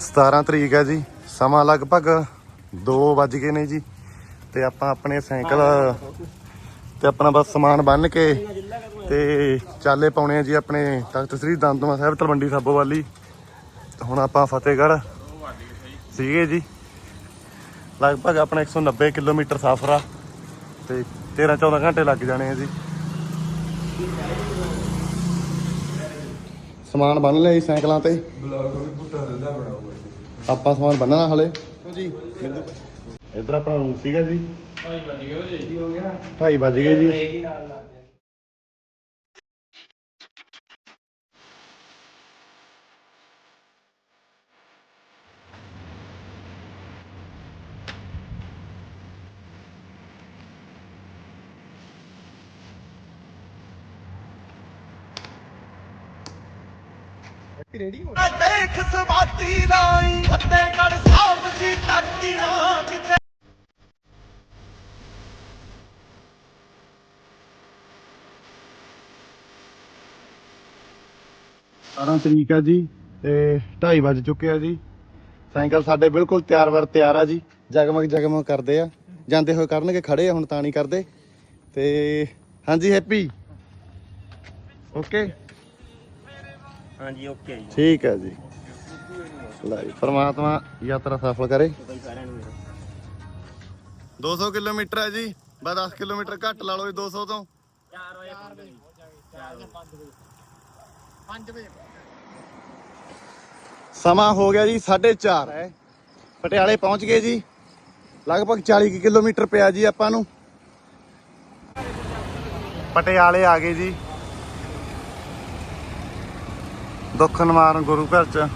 17 ਤਰੀਕ ਹੈ ਜੀ, ਸਮਾਂ ਲਗਭਗ 2 ਵੱਜ ਗਏ ਨੇ ਜੀ, ਤੇ ਆਪਾਂ ਆਪਣੇ ਸਾਈਕਲ ਤੇ ਆਪਣਾ ਬਸ ਸਮਾਨ ਬੰਨ ਕੇ ਤੇ ਚਾਲੇ ਪਾਉਣੇ ਆ ਜੀ ਆਪਣੇ ਤਖਤ ਸ੍ਰੀ ਦੰਦਮਾ ਸਾਹਿਬ, ਤਲਵੰਡੀ ਸਾਬੋ ਵਾਲੀ। ਹੁਣ ਆਪਾਂ ਫਤਿਹਗੜ੍ਹ ਸੀਗੇ ਜੀ। ਲਗਭਗ ਆਪਣਾ 190 ਕਿਲੋਮੀਟਰ ਸਫ਼ਰ ਆ ਤੇ 13 14 ਘੰਟੇ ਲੱਗ ਜਾਣੇ ਆ ਜੀ। ਸਮਾਨ ਬੰਨ ਲਿਆ ਜੀ ਸਾਈਕਲਾਂ ਤੇ। ਆਪਾਂ ਸਮਾਨ ਬੰਨਣਾ ਹਲੇ। ਜੀ। ਇਧਰ ਆਪਣਾ ਰੂਮ ਸੀਗਾ ਜੀ। 2:30 ਵੱਜ ਗਏ ਜੀ। ਦੇਖ ਸਵਾਤੀ ਰਾਈ ਫਤਿਹਗੜ ਸਾਹਿਬ ਦੀ ਧਰਤੀ ਨਾ ਕਿਤੇ। 17 ਤਰੀਕ ਆ ਜੀ ਤੇ 2:30 ਵੱਜ ਚੁੱਕੇ ਆ ਜੀ। ਸਾਈਕਲ ਸਾਡੇ ਬਿਲਕੁਲ ਤਿਆਰ ਵਰ ਤਿਆਰ ਆ ਜੀ। ਜਗਮਗ ਜਗਮਗ ਕਰਦੇ ਆ। ਜਾਂਦੇ ਹੋਏ ਕਰਨਗੇ ਖੜੇ ਆ ਹੁਣ ਤਾਂ ਨਹੀਂ ਕਰਦੇ। ਤੇ ਹਾਂਜੀ ਹੈਪੀ। ਓਕੇ। ਹਾਂਜੀ ਓਕੇ ਜੀ। ਠੀਕ ਹੈ ਜੀ। ਲਈ ਪਰਮਾਤਮਾ ਯਾਤਰਾ ਸਫਲ ਕਰੇ। ਬਾਈ ਸਾਰਿਆਂ ਨੂੰ 200 ਕਿਲੋਮੀਟਰ ਹੈ ਜੀ ਬਸ 10 ਕਿਲੋਮੀਟਰ ਘੱਟ ਲਾ ਲਓ ਜੀ 200 ਤੋਂ। 4 ਵਜੇ 5 ਵਜੇ ਸਮਾਂ ਹੋ ਗਿਆ ਜੀ 4:30 ਹੈ। ਪਟਿਆਲੇ ਪਹੁੰਚ ਗਏ ਜੀ। ਲਗਭਗ 40 ਕੁ ਕਿਲੋਮੀਟਰ ਪਿਆ ਜੀ ਆਪਾਂ ਨੂੰ। ਪਟਿਆਲੇ ਆ ਗਏ ਜੀ। ਦੁੱਖ ਨਿਵਾਰਨ ਗੁਰੂ ਘਰ ਚ।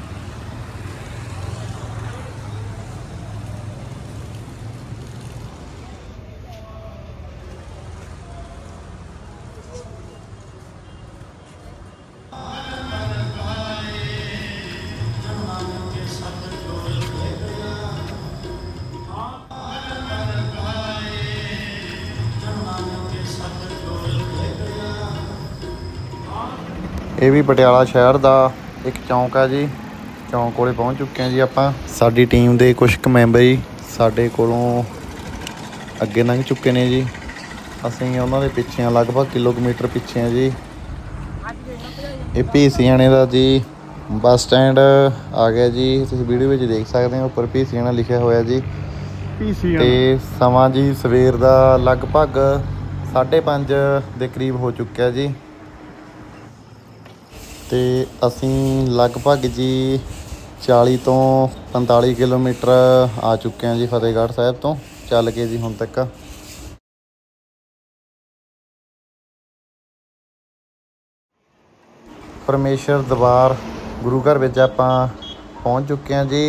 ਇਹ ਵੀ ਪਟਿਆਲਾ ਸ਼ਹਿਰ ਦਾ ਇੱਕ ਚੌਂਕ ਆ ਜੀ। ਚੌਂਕ ਕੋਲੇ ਪਹੁੰਚ ਚੁੱਕੇ ਆ ਜੀ ਆਪਾਂ। ਸਾਡੀ ਟੀਮ ਦੇ ਕੁਝ ਕੁ ਮੈਂਬਰ ਜੀ ਸਾਡੇ ਕੋਲੋਂ ਅੱਗੇ ਲੰਘ ਚੁੱਕੇ ਨੇ ਜੀ। ਅਸੀਂ ਉਹਨਾਂ ਦੇ ਪਿੱਛੇ ਆ ਲਗਭਗ ਕਿਲੋਮੀਟਰ ਪਿੱਛੇ ਆ ਜੀ। ਇਹ ਪੀਸੀਆਣੇ ਦਾ ਜੀ ਬੱਸ ਸਟੈਂਡ ਆ ਗਿਆ ਜੀ। ਤੁਸੀਂ ਵੀਡੀਓ ਵਿੱਚ ਦੇਖ ਸਕਦੇ ਹੋ ਉੱਪਰ ਪੀਸੀਆਣਾ ਲਿਖਿਆ ਹੋਇਆ ਜੀ। ਤੇ ਸਮਾਂ ਜੀ ਸਵੇਰ ਦਾ ਲਗਭਗ 5:30 ਦੇ ਕਰੀਬ ਹੋ ਚੁੱਕਿਆ ਜੀ। ਤੇ ਅਸੀਂ ਲਗਭਗ ਜੀ 40 ਤੋਂ 45 ਕਿਲੋਮੀਟਰ ਆ ਚੁੱਕੇ ਹਾਂ ਜੀ ਫਤਿਹਗੜ੍ਹ ਸਾਹਿਬ ਤੋਂ, ਚੱਲ ਕੇ ਜੀ ਹੁਣ ਤੱਕ। ਪਰਮੇਸ਼ਰ ਦਰਬਾਰ ਗੁਰੂ ਘਰ ਵਿੱਚ ਆਪਾਂ ਪਹੁੰਚ ਚੁੱਕੇ ਹਾਂ ਜੀ।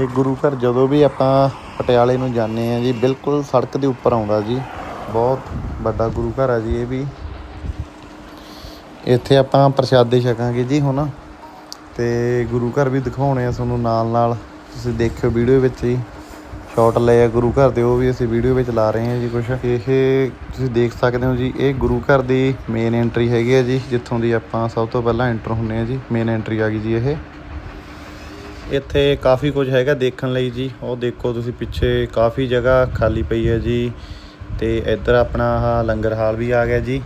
ਇਹ ਗੁਰੂ ਘਰ ਜਦੋਂ ਵੀ ਆਪਾਂ ਪਟਿਆਲੇ ਨੂੰ ਜਾਂਦੇ ਆ ਜੀ, ਬਿਲਕੁਲ ਸੜਕ ਦੇ ਉੱਪਰ ਆਉਂਦਾ ਜੀ। ਬਹੁਤ ਵੱਡਾ ਗੁਰੂ ਘਰ ਆ ਜੀ ਇਹ ਵੀ। ਇੱਥੇ ਆਪਾਂ ਪ੍ਰਸ਼ਾਦੇ ਛਕਾਂਗੇ ਜੀ ਹੁਣ। ਤੇ ਗੁਰੂ ਘਰ ਵੀ ਦਿਖਾਉਣੇ ਆ ਤੁਹਾਨੂੰ ਨਾਲ ਨਾਲ। ਤੁਸੀਂ ਦੇਖਿਓ ਵੀਡੀਓ ਵਿੱਚ ਹੀ ਸ਼ਾਟ ਲਏ ਆ ਗੁਰੂ ਘਰ ਦੇ, ਉਹ ਵੀ ਅਸੀਂ ਵੀਡੀਓ ਵਿੱਚ ਲਾ ਰਹੇ ਹਾਂ ਜੀ ਕੁਝ ਇਹ ਤੁਸੀਂ ਦੇਖ ਸਕਦੇ ਹੋ ਜੀ, ਇਹ ਗੁਰੂ ਘਰ ਦੀ ਮੇਨ ਐਂਟਰੀ ਹੈਗੀ ਹੈ ਜੀ, ਜਿੱਥੋਂ ਦੀ ਆਪਾਂ ਸਭ ਤੋਂ ਪਹਿਲਾਂ ਐਂਟਰ ਹੁੰਨੇ ਆ ਜੀ। ਮੇਨ ਐਂਟਰੀ ਆ ਗਈ ਜੀ ਇਹ। ਇੱਥੇ ਕਾਫੀ ਕੁਝ ਹੈਗਾ ਦੇਖਣ ਲਈ ਜੀ। ਉਹ ਦੇਖੋ ਤੁਸੀਂ ਪਿੱਛੇ ਕਾਫੀ ਜਗ੍ਹਾ ਖਾਲੀ ਪਈ ਹੈ ਜੀ। ਤੇ ਇੱਧਰ ਆਪਣਾ ਲੰਗਰ ਹਾਲ ਵੀ ਆ ਗਿਆ ਜੀ।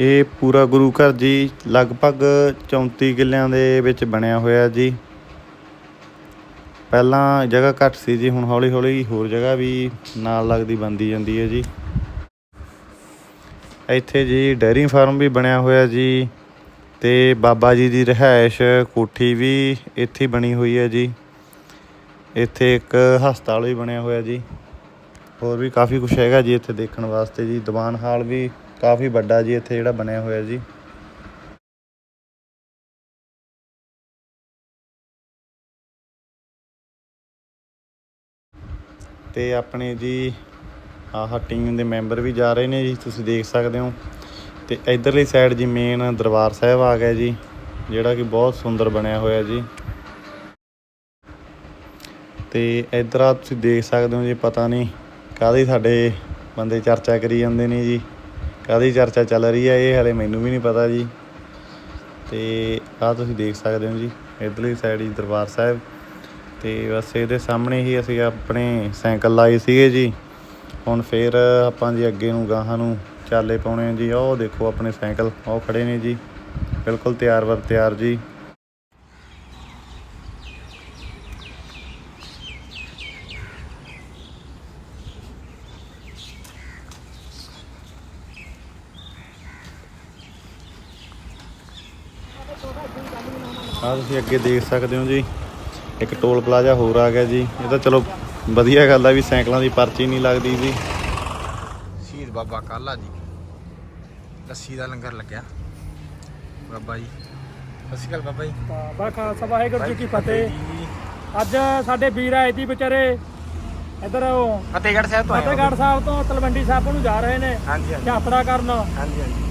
ਇਹ ਪੂਰਾ ਗੁਰੂ ਘਰ ਜੀ ਲਗਭਗ 34 ਕਿੱਲਿਆਂ ਦੇ ਵਿੱਚ ਬਣਿਆ ਹੋਇਆ ਜੀ। ਪਹਿਲਾਂ ਜਗ੍ਹਾ ਘੱਟ ਸੀ ਜੀ, ਹੁਣ ਹੌਲੀ ਹੌਲੀ ਹੋਰ ਜਗ੍ਹਾ ਵੀ ਨਾਲ ਲੱਗਦੀ ਬਣਦੀ ਜਾਂਦੀ ਹੈ ਜੀ। ਇੱਥੇ ਜੀ ਡੈਰੀ ਫਾਰਮ ਵੀ ਬਣਿਆ ਹੋਇਆ ਜੀ ਤੇ ਬਾਬਾ ਜੀ ਦੀ ਰਿਹਾਇਸ਼ ਕੋਠੀ ਵੀ ਇੱਥੇ ਬਣੀ ਹੋਈ ਹੈ ਜੀ। ਇੱਥੇ ਇੱਕ ਹਸਪਤਾਲ ਵੀ ਬਣਿਆ ਹੋਇਆ ਜੀ। ਹੋਰ ਵੀ ਕਾਫੀ ਕੁਝ ਹੈਗਾ ਜੀ ਇੱਥੇ ਦੇਖਣ ਵਾਸਤੇ ਜੀ, ਦੀਵਾਨ ਹਾਲ ਵੀ ਕਾਫੀ ਵੱਡਾ ਜੀ ਇੱਥੇ ਜਿਹੜਾ ਬਣਿਆ ਹੋਇਆ ਜੀ। ਤੇ ਆਪਣੇ ਜੀ ਆਹ ਟੀਮ ਦੇ ਮੈਂਬਰ ਵੀ ਜਾ ਰਹੇ ਨੇ ਜੀ, ਤੁਸੀਂ ਦੇਖ ਸਕਦੇ ਹੋ। ਤੇ ਇਧਰਲੀ ਸਾਈਡ ਜੀ ਮੇਨ ਦਰਬਾਰ ਸਾਹਿਬ ਆ ਗਿਆ ਜੀ, ਜਿਹੜਾ ਕਿ ਬਹੁਤ ਸੁੰਦਰ ਬਣਿਆ ਹੋਇਆ ਜੀ। ਤੇ ਇਧਰ ਆ ਤੁਸੀਂ ਦੇਖ ਸਕਦੇ ਹੋ ਜੀ, ਪਤਾ ਨਹੀਂ ਕਾਹਦੀ ਸਾਡੇ ਬੰਦੇ ਚਰਚਾ ਕਰੀ ਜਾਂਦੇ ਨੇ ਜੀ। ਕਾਦੀ ਚਰਚਾ ਚੱਲ ਰਹੀ ਹੈ ਇਹ ਹਲੇ ਮੈਨੂੰ ਵੀ ਨਹੀਂ ਪਤਾ ਜੀ। ਤੇ ਆਹ ਤੁਸੀਂ ਦੇਖ ਸਕਦੇ ਹੋ ਜੀ, ਇਧਰਲੀ ਸਾਈਡ ਹੀ ਦਰਬਾਰ ਸਾਹਿਬ। ਤੇ ਬਸ ਇਹਦੇ ਸਾਹਮਣੇ ਹੀ ਅਸੀਂ ਆਪਣੇ ਸਾਈਕਲ ਲਾਏ ਸੀਗੇ ਜੀ। ਹੁਣ ਫੇਰ ਆਪਾਂ ਜੀ ਅੱਗੇ ਨੂੰ ਗਾਹਾਂ ਨੂੰ ਚਾਲੇ ਪਾਉਣੇ ਜੀ। ਉਹ ਦੇਖੋ ਆਪਣੇ ਸਾਈਕਲ ਉਹ ਖੜੇ ਨੇ ਜੀ। ਬਿਲਕੁਲ ਤਿਆਰ ਵਰ ਤਿਆਰ ਜੀ ਆਹ ਤੁਸੀਂ ਅੱਗੇ ਦੇਖ ਸਕਦੇ ਹੋ ਜੀ। ਇੱਕ ਟੋਲ ਪਲਾਜ਼ਾ ਹੋਰ ਆ ਗਿਆ ਜੀ। ਇਹ ਤਾਂ ਚਲੋ ਵਧੀਆ ਗੱਲ ਆ ਵੀ ਸਾਈਕਲਾਂ ਦੀ ਪਰਚੀ ਨਹੀਂ ਲੱਗਦੀ ਜੀ। ਸ਼ਹੀਦ ਬਾਬਾ ਕਾਲਾ ਜੀ। ਲੱਸੀ ਦਾ ਲੰਗਰ ਲੱਗਿਆ। ਬਾਬਾ ਜੀ। ਸਤਿ ਸ਼੍ਰੀ ਅਕਾਲ ਬਾਬਾ ਜੀ। ਬਾਬਾ ਖਾਲਸਾ ਵਾਹਿਗੁਰੂ ਜੀ ਕੀ ਫਤਿਹ। ਅੱਜ ਸਾਡੇ ਵੀਰ ਆਏ ਸੀ ਵਿਚਾਰੇ ਇਧਰ ਉਹ ਫਤਿਹਗੜ੍ਹ ਸਾਹਿਬ ਤੋਂ? ਫਤਿਹਗੜ੍ਹ ਸਾਹਿਬ ਤੋਂ ਤਲਵੰਡੀ ਸਾਹਿਬ ਨੂੰ ਜਾ ਰਹੇ ਨੇ ਹਾਂਜੀ ਹਾਂਜੀ। ਯਾਤਰਾ ਕਰਨ। ਹਾਂਜੀ ਹਾਂਜੀ।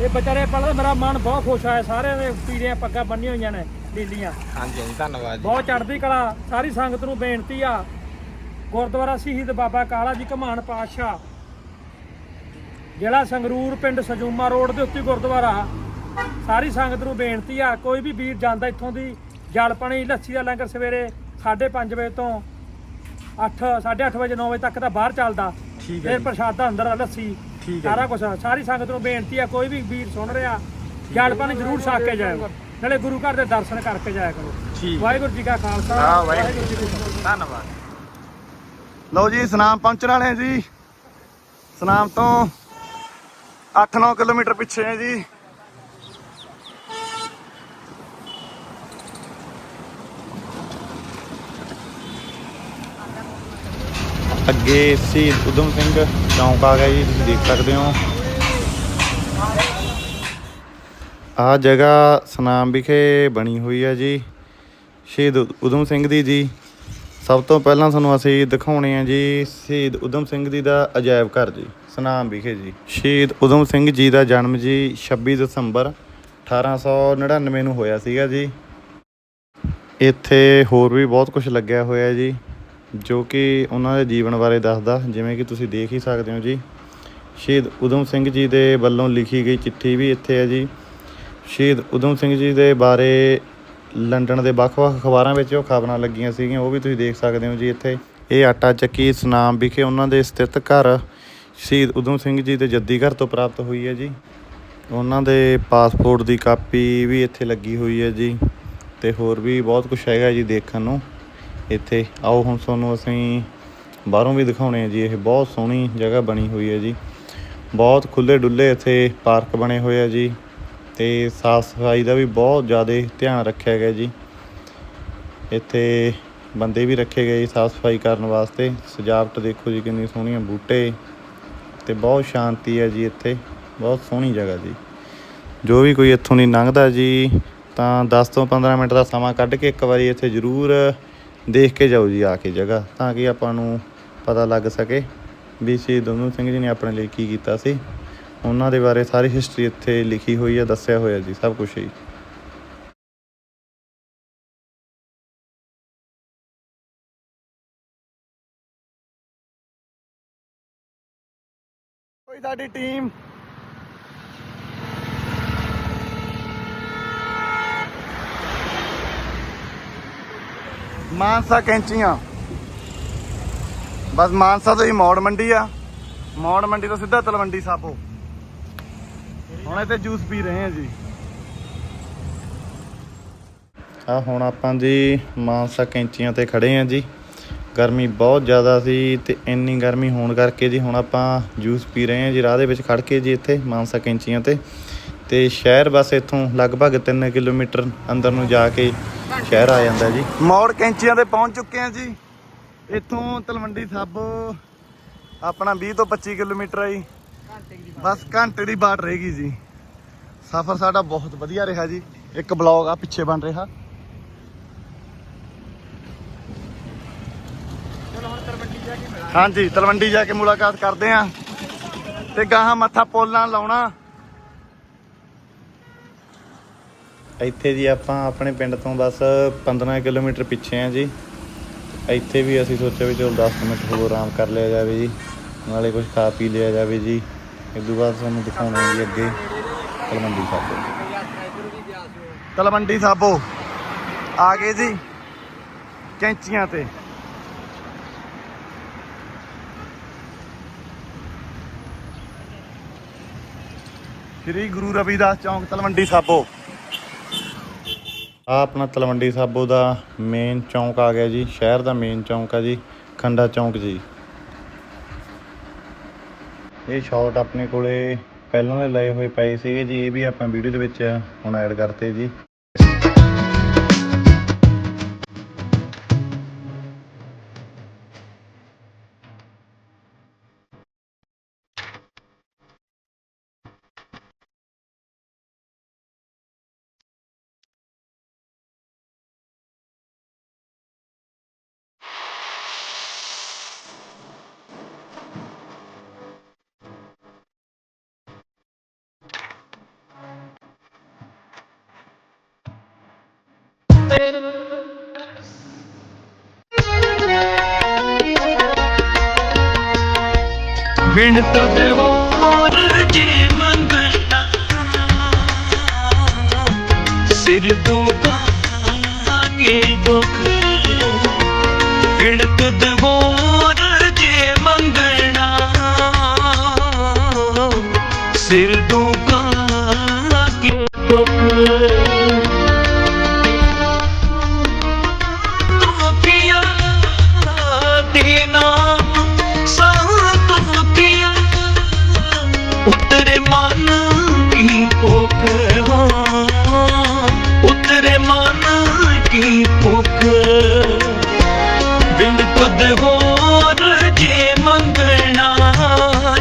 ਇਹ ਵਿਚਾਰੇ ਪਹਿਲਾਂ ਮੇਰਾ ਮਨ ਬਹੁਤ ਖੁਸ਼ ਆਇਆ ਸਾਰਿਆਂ ਦੇ ਪੀੜੀਆਂ ਪੱਗਾਂ ਬੰਨੀਆਂ ਹੋਈਆਂ ਨੇ ਲੀਲੀਆਂ। ਹਾਂਜੀ ਹਾਂਜੀ ਧੰਨਵਾਦ ਜੀ। ਬਹੁਤ ਚੜ੍ਹਦੀ ਕਲਾ ਸਾਰੀ ਸੰਗਤ ਨੂੰ ਬੇਨਤੀ ਆ। ਗੁਰਦੁਆਰਾ ਸ਼ਹੀਦ ਬਾਬਾ ਕਾਲਾ ਜੀ ਕਮਾਨ ਪਾਤਸ਼ਾਹ ਜਿਹੜਾ ਸੰਗਰੂਰ ਪਿੰਡ ਸਜੂਮਾ ਰੋਡ ਦੇ ਉੱਤੇ ਗੁਰਦੁਆਰਾ। ਸਾਰੀ ਸੰਗਤ ਨੂੰ ਬੇਨਤੀ ਆ ਕੋਈ ਵੀ ਵੀਰ ਜਾਂਦਾ ਇੱਥੋਂ ਦੀ ਜਲ ਪਾਣੀ ਲੱਸੀ ਦਾ ਲੰਗਰ ਸਵੇਰੇ 5:30 ਵਜੇ ਤੋਂ 8 8:30 ਵਜੇ 9 ਵਜੇ ਤੱਕ ਦਾ ਬਾਹਰ ਚੱਲਦਾ। ਠੀਕ ਹੈ ਫਿਰ ਜੀ। ਪ੍ਰਸ਼ਾਦਾ ਅੰਦਰ ਆ ਲੱਸੀ। ਠੀਕ ਹੈ ਸਾਰਾ ਕੁਝ ਸਾਰੀ ਸੰਗਤ ਨੂੰ ਬੇਨਤੀ ਆ ਕੋਈ ਵੀ ਵੀਰ ਸੁਣ ਰਿਹਾ ਜਲ ਪਾਣੀ ਜ਼ਰੂਰ ਛਕ ਕੇ ਜਾਇਓ ਨਾਲੇ ਗੁਰੂ ਘਰ ਦੇ ਦਰਸ਼ਨ ਕਰਕੇ ਜਾਇਆ ਕਰੋ। ਠੀਕ ਵਾਹਿਗੁਰੂ ਜੀ ਕਾ ਖਾਲਸਾ ਹਾਂ, ਵਾਹਿਗੁਰੂ ਜੀ ਕੀ ਫਤਿਹ। ਧੰਨਵਾਦ। ਲਓ ਜੀ ਸਨਾਮ ਪਹੁੰਚਣ ਵਾਲੇ ਆ ਜੀ। ਸਨਾਮ ਤੋਂ 8-9 ਕਿਲੋਮੀਟਰ ਪਿੱਛੇ ਹੈ ਜੀ। ਅੱਗੇ ਸ਼ਹੀਦ ਉਦਮ ਸਿੰਘ, ਚੌਂਕ ਆ ਗਿਆ ਜੀ, ਤੁਸੀਂ ਦੇਖ ਸਕਦੇ ਹੋ। ਆ ਜਗ੍ਹਾ ਸਨਾਮ ਵਿਖੇ ਬਣੀ ਹੋਈ ਹੈ ਜੀ, ਸ਼ਹੀਦ ਉਦਮ ਸਿੰਘ ਦੀ ਜੀ। ਸਭ ਤੋਂ ਪਹਿਲਾਂ ਤੁਹਾਨੂੰ ਅਸੀਂ ਦਿਖਾਉਣੇ ਆ ਜੀ, ਸ਼ਹੀਦ ਉਦਮ ਸਿੰਘ ਜੀ ਦਾ ਅਜਾਇਬ ਘਰ ਜੀ, ਸਨਾਮ ਵਿਖੇ ਜੀ। ਸ਼ਹੀਦ ਉਦਮ ਸਿੰਘ ਜੀ ਦਾ ਜਨਮ ਜੀ 26 ਦਸੰਬਰ 1899 ਨੂੰ ਹੋਇਆ ਸੀਗਾ ਜੀ। ਇੱਥੇ ਹੋਰ ਵੀ ਬਹੁਤ ਕੁਝ ਲੱਗਿਆ ਹੋਇਆ ਜੀ। ਜੋ ਕਿ ਉਹਨਾਂ ਦੇ ਜੀਵਨ ਬਾਰੇ ਦੱਸਦਾ, ਜਿਵੇਂ ਕਿ ਤੁਸੀਂ ਦੇਖ ਹੀ ਸਕਦੇ ਹੋ ਜੀ। ਸ਼ਹੀਦ ਉਦਮ ਸਿੰਘ ਜੀ ਦੇ ਵੱਲੋਂ ਲਿਖੀ ਗਈ ਚਿੱਠੀ ਵੀ ਇੱਥੇ ਹੈ ਜੀ। ਸ਼ਹੀਦ ਉਦਮ ਸਿੰਘ ਜੀ ਦੇ ਬਾਰੇ ਲੰਡਨ ਦੇ ਵੱਖ-ਵੱਖ ਅਖਬਾਰਾਂ ਵਿੱਚ ਉਹ ਖਬਰਾਂ ਲੱਗੀਆਂ ਸੀਗੀਆਂ, ਉਹ ਵੀ ਤੁਸੀਂ ਦੇਖ ਸਕਦੇ ਹੋ ਜੀ ਇੱਥੇ। ਇਹ ਆਟਾ ਚੱਕੀ ਸੁਨਾਮ ਵਿਖੇ ਉਹਨਾਂ ਦੇ ਸਥਿਤ ਘਰ, ਸ਼ਹੀਦ ਉਦਮ ਸਿੰਘ ਜੀ ਦੇ ਜੱਦੀ ਘਰ ਤੋਂ ਪ੍ਰਾਪਤ ਹੋਈ ਹੈ ਜੀ। ਉਹਨਾਂ ਦੇ ਪਾਸਪੋਰਟ ਦੀ ਕਾਪੀ ਵੀ ਇੱਥੇ ਲੱਗੀ ਹੋਈ ਹੈ ਜੀ, ਤੇ ਹੋਰ ਵੀ ਬਹੁਤ ਕੁਝ ਹੈਗਾ ਜੀ ਦੇਖਣ ਨੂੰ। ਇੱਥੇ। ਆਓ ਹੁਣ ਤੁਹਾਨੂੰ ਅਸੀਂ ਬਾਹਰੋਂ ਵੀ ਦਿਖਾਉਣੇ ਆ ਜੀ। ਇਹ ਬਹੁਤ ਸੋਹਣੀ ਜਗ੍ਹਾ ਬਣੀ ਹੋਈ ਹੈ ਜੀ। ਬਹੁਤ ਖੁੱਲੇ ਡੁੱਲੇ ਇੱਥੇ ਪਾਰਕ ਬਣੇ ਹੋਏ ਆ ਜੀ। ਤੇ ਸਾਫ਼ ਸਫ਼ਾਈ ਦਾ ਵੀ ਬਹੁਤ ਜ਼ਿਆਦਾ ਧਿਆਨ ਰੱਖਿਆ ਗਿਆ ਜੀ। ਇੱਥੇ ਬੰਦੇ ਵੀ ਰੱਖੇ ਗਏ ਸਾਫ਼ ਸਫ਼ਾਈ ਕਰਨ ਵਾਸਤੇ। ਸਜਾਵਟ ਦੇਖੋ ਜੀ ਕਿੰਨੀ ਸੋਹਣੀਆਂ ਬੂਟੇ। ਤੇ ਬਹੁਤ ਸ਼ਾਂਤੀ ਹੈ ਜੀ ਇੱਥੇ। ਬਹੁਤ ਸੋਹਣੀ ਜਗ੍ਹਾ ਜੀ। ਜੋ ਵੀ ਕੋਈ ਇੱਥੋਂ ਨਹੀਂ ਲੰਘਦਾ ਜੀ, ਤਾਂ 10 ਤੋਂ 15 ਮਿੰਟ ਦਾ ਸਮਾਂ ਕੱਢ ਕੇ ਇੱਕ ਵਾਰੀ ਇੱਥੇ ਜ਼ਰੂਰ ਦੇਖ ਕੇ ਜਾਓ ਜੀ ਆ ਕੇ ਜਗ੍ਹਾ, ਤਾਂ ਕਿ ਆਪਾਂ ਨੂੰ ਪਤਾ ਲੱਗ ਸਕੇ ਵੀ ਸ਼ਹੀਦ ਉਦਮ ਸਿੰਘ ਜੀ ਨੇ ਆਪਣੇ ਲਈ ਕੀ ਕੀਤਾ ਸੀ। ਉਹਨਾਂ ਦੇ ਬਾਰੇ ਸਾਰੀ ਹਿਸਟਰੀ ਇੱਥੇ ਲਿਖੀ ਹੋਈ ਹੈ, ਦੱਸਿਆ ਹੋਇਆ ਜੀ, ਸਭ ਕੁਝ ਹੀ ਸਾਡੀ ਟੀਮ ਮਾਨਸਾ ਕੈਂਚੀਆਂ। ਬਸ ਮਾਨਸਾ ਤੋਂ ਹੀ ਮੌੜ ਮੰਡੀ ਆ। ਮੌੜ ਮੰਡੀ ਤੋਂ ਸਿੱਧਾ ਤਲਵੰਡੀ ਸਾਬੋ। ਹੁਣ ਇੱਥੇ ਜੂਸ ਪੀ ਰਹੇ ਆ ਜੀ। ਆ ਹੁਣ ਆਪਾਂ ਜੀ ਮਾਨਸਾ ਕੈਂਚੀਆਂ ਤੇ ਖੜੇ ਆ ਜੀ। ਗਰਮੀ ਬਹੁਤ ਜ਼ਿਆਦਾ ਸੀ ਤੇ ਇੰਨੀ ਗਰਮੀ ਹੋਣ ਕਰਕੇ ਜੀ ਹੁਣ ਆਪਾਂ ਜੂਸ ਪੀ ਰਹੇ ਆ ਜੀ, ਰਾਹ ਦੇ ਵਿੱਚ ਖੜ ਕੇ ਜੀ ਇੱਥੇ ਮਾਨਸਾ ਕੈਂਚੀਆਂ ਤੇ। ਤੇ ਸ਼ਹਿਰ ਬਸ ਇੱਥੋਂ ਲਗਭਗ 3 ਕਿਲੋਮੀਟਰ ਅੰਦਰ ਨੂੰ ਜਾ ਕੇ ਸ਼ਹਿਰ ਆ ਜਾਂਦਾ ਜੀ। ਮੌੜ ਕੈਂਚੀਆਂ ਤੇ ਪਹੁੰਚ ਚੁੱਕੇ ਆ ਜੀ। ਇੱਥੋਂ ਤਲਵੰਡੀ ਸਾਬੋ ਆਪਣਾ 20 ਤੋਂ 25 ਕਿਲੋਮੀਟਰ ਹੈ ਜੀ। ਬਸ ਘੰਟੇ ਦੀ ਬਾਟ ਰਹੇਗੀ ਜੀ। ਸਫ਼ਰ ਸਾਡਾ ਬਹੁਤ ਵਧੀਆ ਰਿਹਾ ਜੀ। ਇੱਕ ਬਲੌਗ ਆ, ਪਿੱਛੇ ਬਣ ਰਿਹਾ। ਹਾਂਜੀ, ਤਲਵੰਡੀ ਜਾ ਕੇ ਮੁਲਾਕਾਤ ਕਰਦੇ ਆ ਤੇ ਗਾਹਾਂ ਮੱਥਾ ਪੋਲਾਂ ਲਾਉਣਾ। ਇੱਥੇ ਜੀ ਆਪਾਂ ਆਪਣੇ ਪਿੰਡ ਤੋਂ ਬਸ 15 ਕਿਲੋਮੀਟਰ ਪਿੱਛੇ ਆ ਜੀ। ਇੱਥੇ ਵੀ ਅਸੀਂ ਸੋਚਿਆ ਵੀ ਚਲੋ 10 ਮਿੰਟ ਹੋਰ ਆਰਾਮ ਕਰ ਲਿਆ ਜਾਵੇ ਜੀ। ਨਾਲੇ ਕੁਝ ਖਾ ਪੀ ਲਿਆ ਜਾਵੇ ਜੀ। ਇਸ ਤੋਂ ਬਾਅਦ ਤੁਹਾਨੂੰ ਦਿਖਾਉਣਾ ਜੀ ਅੱਗੇ ਤਲਵੰਡੀ ਸਾਬੋ। ਤਲਵੰਡੀ ਸਾਬੋ। ਆ ਗਏ ਜੀ ਕੈਂਚੀਆਂ ਤੇ। ਸ੍ਰੀ ਗੁਰੂ ਰਵਿਦਾਸ ਚੌਂਕ ਤਲਵੰਡੀ ਸਾਬੋ। ਆ ਆਪਣਾ ਤਲਵੰਡੀ ਸਾਬੋ ਦਾ ਮੇਨ ਚੌਂਕ ਆ ਗਿਆ ਜੀ, ਸ਼ਹਿਰ ਦਾ ਮੇਨ ਚੌਂਕ ਆ ਜੀ, ਖੰਡਾ ਚੌਂਕ ਜੀ। ਇਹ ਸ਼ਾਟ ਆਪਣੇ ਕੋਲੇ ਪਹਿਲਾਂ ਦੇ ਲਏ ਹੋਏ ਪਏ ਸੀਗੇ ਜੀ, ਇਹ ਵੀ ਆਪਾਂ ਵੀਡੀਓ ਦੇ ਵਿੱਚ ਹੁਣ ਐਡ ਕਰਤੇ ਜੀ। ਬਿਨ ਤੁਧ ਜੇ ਮੰਗਣਾ ਸਿਰ ਤੋਂ ਕਾਂਗੇ ਦੁੱਖ ਉਤਰੇ ਮਨ ਕੀ ਭੁੱਖ ਉਤਰੇ ਮਨ ਕੀ ਭੁੱਖ। ਬਿਨ ਤੁਧ ਹੋਰ ਜੇ ਮੰਗਣਾ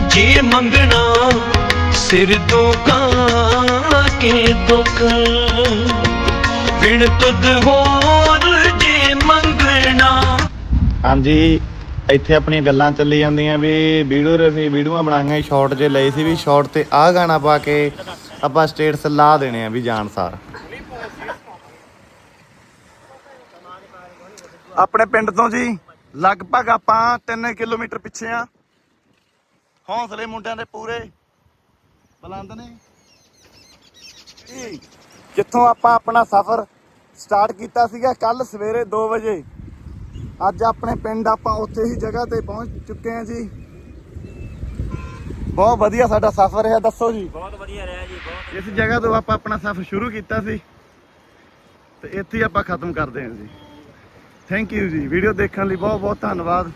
ਜੇ ਮੰਗਣਾ, ਸਿਰ ਤੋਂ ਕਾ ਕੇ ਦੁੱਖ। ਬਿਨ ਤੁਧ ਹੋਰ ਜੇ ਮੰਗਣਾ। ਹਾਂਜੀ। ਇੱਥੇ ਆਪਣੀਆਂ ਗੱਲਾਂ ਚੱਲੀ ਜਾਂਦੀਆਂ ਵੀ ਵੀਡੀਓ ਰਸੀ ਵੀਡੀਓਆਂ ਬਣਾਈਆਂ ਸ਼ਾਰਟ ਜੇ ਲਏ ਸੀ ਵੀ ਸ਼ਾਰਟ ਤੇ ਆਹ ਗਾਣਾ ਪਾ ਕੇ ਆਪਾਂ ਸਟੇਟਸ ਲਾ ਦੇਣੇ ਆ ਵੀ ਜਾਣਸਾਰ ਆਪਣੇ ਪਿੰਡ ਤੋਂ ਜੀ, ਲਗਭਗ ਆਪਾਂ 3 ਕਿਲੋਮੀਟਰ ਪਿੱਛੇ ਆ। ਹੌਸਲੇ ਮੁੰਡਿਆਂ ਦੇ ਪੂਰੇ ਬੁਲੰਦ ਨੇ। ਜਿੱਥੋਂ ਆਪਾਂ ਆਪਣਾ ਸਫ਼ਰ ਸਟਾਰਟ ਕੀਤਾ ਸੀਗਾ ਕੱਲ ਸਵੇਰੇ 2 ਵਜੇ। ਅੱਜ ਆਪਣੇ ਪਿੰਡ ਆਪਾਂ ਉੱਥੇ ਹੀ ਜਗ੍ਹਾ ਤੇ ਪਹੁੰਚ ਚੁੱਕੇ ਹਾਂ ਜੀ। ਬਹੁਤ ਵਧੀਆ ਸਾਡਾ ਸਫ਼ਰ ਰਿਹਾ ਦੱਸੋ ਜੀ। ਬਹੁਤ ਵਧੀਆ ਰਿਹਾ ਜੀ ਬਹੁਤ ਇਸ ਜਗ੍ਹਾ ਤੋਂ ਆਪਾਂ ਆਪਣਾ ਸਫ਼ਰ ਸ਼ੁਰੂ ਕੀਤਾ ਸੀ ਤੇ ਇੱਥੇ ਹੀ ਆਪਾਂ ਖਤਮ ਕਰਦੇ ਹਾਂ ਜੀ। ਥੈਂਕ ਯੂ ਜੀ। ਵੀਡੀਓ ਦੇਖਣ ਲਈ ਬਹੁਤ ਬਹੁਤ ਧੰਨਵਾਦ।